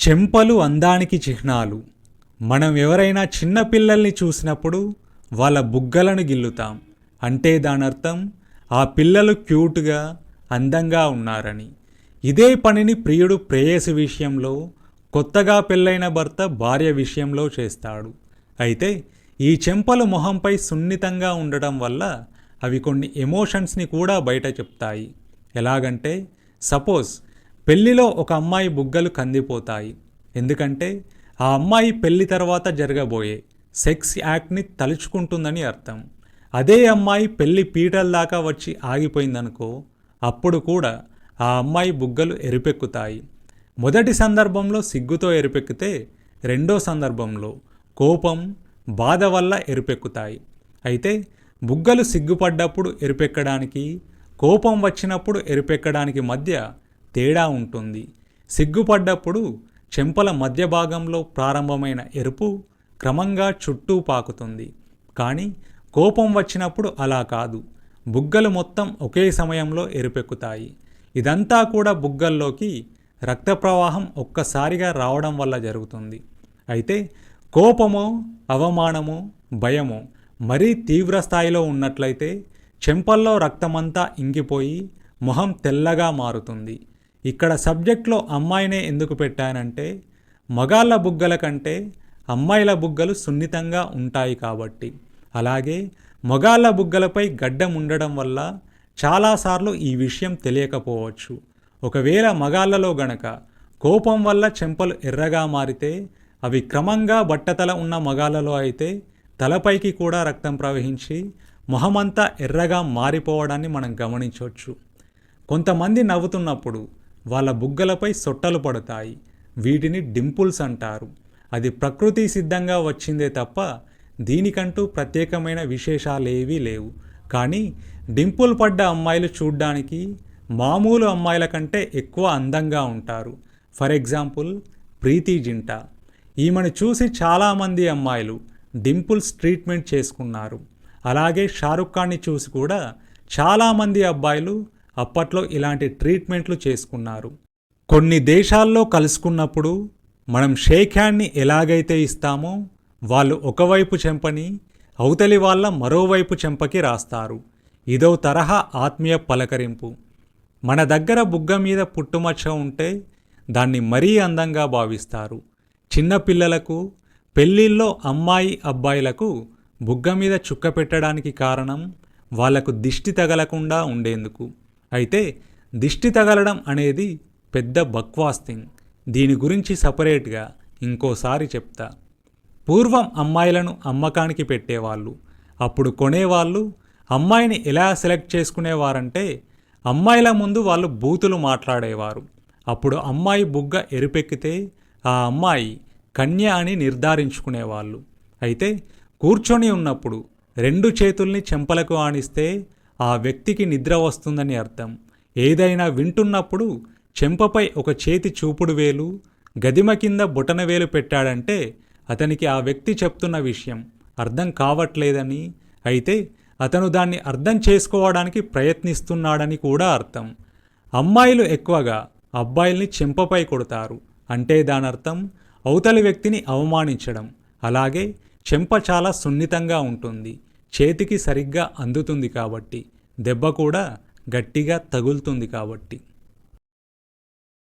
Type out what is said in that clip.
చెంపలు అందానికి చిహ్నాలు. మనం ఎవరైనా చిన్న పిల్లల్ని చూసినప్పుడు వాళ్ళ బుగ్గలను గిల్లుతాం. అంటే దానర్థం ఆ పిల్లలు క్యూట్గా అందంగా ఉన్నారని. ఇదే పనిని ప్రియుడు ప్రేయసి విషయంలో కొత్తగా పెళ్ళైన భర్త భార్య విషయంలో చేస్తాడు. అయితే ఈ చెంపలు మొహంపై సున్నితంగా ఉండడం వల్ల అవి కొన్ని ఎమోషన్స్ని కూడా బయట చెప్తాయి. ఎలాగంటే సపోజ్ పెళ్ళిలో ఒక అమ్మాయి బుగ్గలు కందిపోతాయి. ఎందుకంటే ఆ అమ్మాయి పెళ్ళి తర్వాత జరగబోయే సెక్స్ యాక్ట్ని తలుచుకుంటుందని అర్థం. అదే అమ్మాయి పెళ్ళి పీటల దాకా వచ్చి ఆగిపోయిందనుకో అప్పుడు కూడా ఆ అమ్మాయి బుగ్గలు ఎరిపెక్కుతాయి. మొదటి సందర్భంలో సిగ్గుతో ఎరిపెక్కితే రెండో సందర్భంలో కోపం బాధ వల్ల ఎరుపెక్కుతాయి. అయితే బుగ్గలు సిగ్గుపడ్డప్పుడు ఎరుపెక్కడానికి కోపం వచ్చినప్పుడు ఎరుపెక్కడానికి మధ్య తేడా ఉంటుంది. సిగ్గుపడ్డప్పుడు చెంపల మధ్య భాగంలో ప్రారంభమైన ఎరుపు క్రమంగా చుట్టూ పాకుతుంది. కానీ కోపం వచ్చినప్పుడు అలా కాదు. బుగ్గలు మొత్తం ఒకే సమయంలో ఎరుపెక్కుతాయి. ఇదంతా కూడా బుగ్గల్లోకి రక్త ప్రవాహం ఒక్కసారిగా రావడం వల్ల జరుగుతుంది. అయితే కోపమో అవమానమో భయమో మరీ తీవ్ర స్థాయిలో ఉన్నట్లయితే చెంపల్లో రక్తమంతా ఇంగిపోయి మొహం తెల్లగా మారుతుంది. ఇక్కడ సబ్జెక్ట్లో అమ్మాయినే ఎందుకు పెట్టానంటే మగాళ్ళ బుగ్గల కంటే అమ్మాయిల బుగ్గలు సున్నితంగా ఉంటాయి కాబట్టి. అలాగే మగాళ్ళ బుగ్గలపై గడ్డం ఉండడం వల్ల చాలాసార్లు ఈ విషయం తెలియకపోవచ్చు. ఒకవేళ మగాళ్ళలో గనక కోపం వల్ల చెంపలు ఎర్రగా మారితే అవి క్రమంగా బట్టతల ఉన్న మగాళ్ళలో అయితే తలపైకి కూడా రక్తం ప్రవహించి మొహమంతా ఎర్రగా మారిపోవడాన్ని మనం గమనించవచ్చు కొంతమంది నవ్వుతున్నప్పుడు వాళ్ళ బుగ్గలపై సొట్టలు పడతాయి. వీటిని డింపుల్స్ అంటారు. అది ప్రకృతి సిద్ధంగా వచ్చిందే తప్ప దీనికంటూ ప్రత్యేకమైన విశేషాలేవీ లేవు. కానీ డింపుల్ పడ్డ అమ్మాయిలు చూడ్డానికి మామూలు అమ్మాయిల కంటే ఎక్కువ అందంగా ఉంటారు. For example Preity Zinta. ఈమెను చూసి చాలామంది అమ్మాయిలు డింపుల్స్ ట్రీట్మెంట్ చేసుకున్నారు. అలాగే షారుఖ్ ఖాన్ని చూసి కూడా చాలామంది అబ్బాయిలు అప్పట్లో ఇలాంటి ట్రీట్మెంట్లు చేసుకున్నారు. కొన్ని దేశాల్లో కలుసుకున్నప్పుడు మనం షేక్ హ్యాండ్ని ఎలాగైతే ఇస్తామో వాళ్ళు ఒకవైపు చెంపని అవతలి వాళ్ళ మరోవైపు చెంపకి రాస్తారు. ఇదో తరహా ఆత్మీయ పలకరింపు. మన దగ్గర బుగ్గ మీద పుట్టుమచ్చ ఉంటే దాన్ని మరీ అందంగా భావిస్తారు. చిన్నపిల్లలకు పెళ్ళిళ్ళలో అమ్మాయి అబ్బాయిలకు బుగ్గ మీద చుక్క పెట్టడానికి కారణం వాళ్ళకు దిష్టి తగలకుండా ఉండేందుకు. అయితే దిష్టి తగలడం అనేది పెద్ద బక్వాస్ థింగ్. దీని గురించి సపరేట్గా ఇంకోసారి చెప్తా. పూర్వం అమ్మాయిలను అమ్మకానికి పెట్టేవాళ్ళు. అప్పుడు కొనేవాళ్ళు అమ్మాయిని ఎలా సెలెక్ట్ చేసుకునేవారంటే అమ్మాయిల ముందు వాళ్ళు బూతులు మాట్లాడేవారు. అప్పుడు అమ్మాయి బుగ్గ ఎరుపెక్కితే ఆ అమ్మాయి కన్య అని నిర్ధారించుకునేవాళ్ళు. అయితే కూర్చొని ఉన్నప్పుడు రెండు చేతుల్ని చెంపలకు ఆనిస్తే ఆ వ్యక్తికి నిద్ర వస్తుందని అర్థం. ఏదైనా వింటున్నప్పుడు చెంపపై ఒక చేతి చూపుడు వేలు గదిమ కింద బొటన వేలు పెట్టాడంటే అతనికి ఆ వ్యక్తి చెప్తున్న విషయం అర్థం కావట్లేదని అయితే అతను దాన్ని అర్థం చేసుకోవడానికి ప్రయత్నిస్తున్నాడని కూడా అర్థం. అమ్మాయిలు ఎక్కువగా అబ్బాయిల్ని చెంపపై కొడతారు. అంటే దానర్థం అవతలి వ్యక్తిని అవమానించడం. అలాగే చెంప చాలా సున్నితంగా ఉంటుంది. చేతికి సరిగ్గా అందుతుంది కాబట్టి దెబ్బ కూడా గట్టిగా తగులుతుంది కాబట్టి.